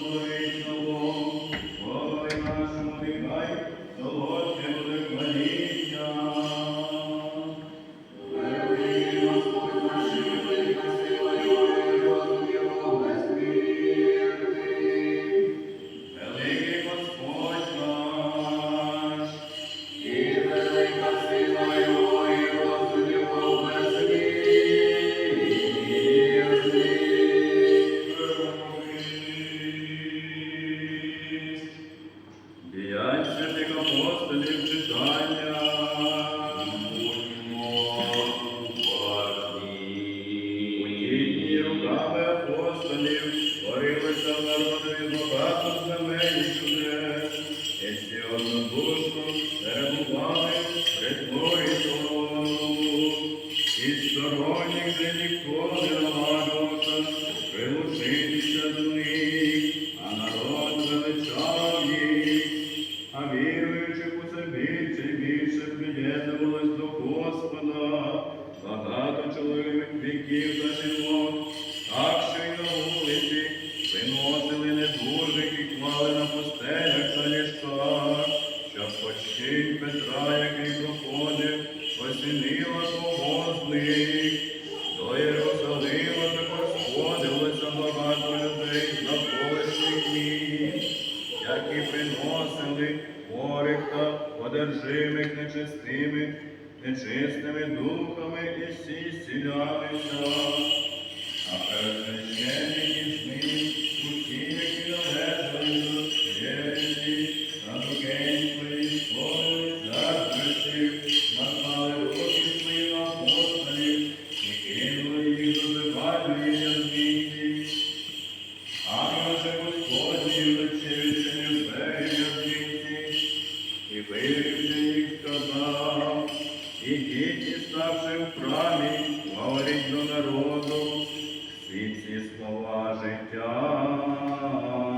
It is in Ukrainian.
Lord. І сторонніх же ніхто не наважувався прилучитися до них, а народ величав їх, а віруючих усе більше і більше приєднувалось до Господа, багато чоловік віків жінок, так що й на вулиці виносили недужих і клали на постелях та ліжках, які приносили хворих та одержимих нечистими, нечистими духами і всі зцілялися. А пересвященники ідіть ставши в храмі, говорить до народу, всі ці слова життя.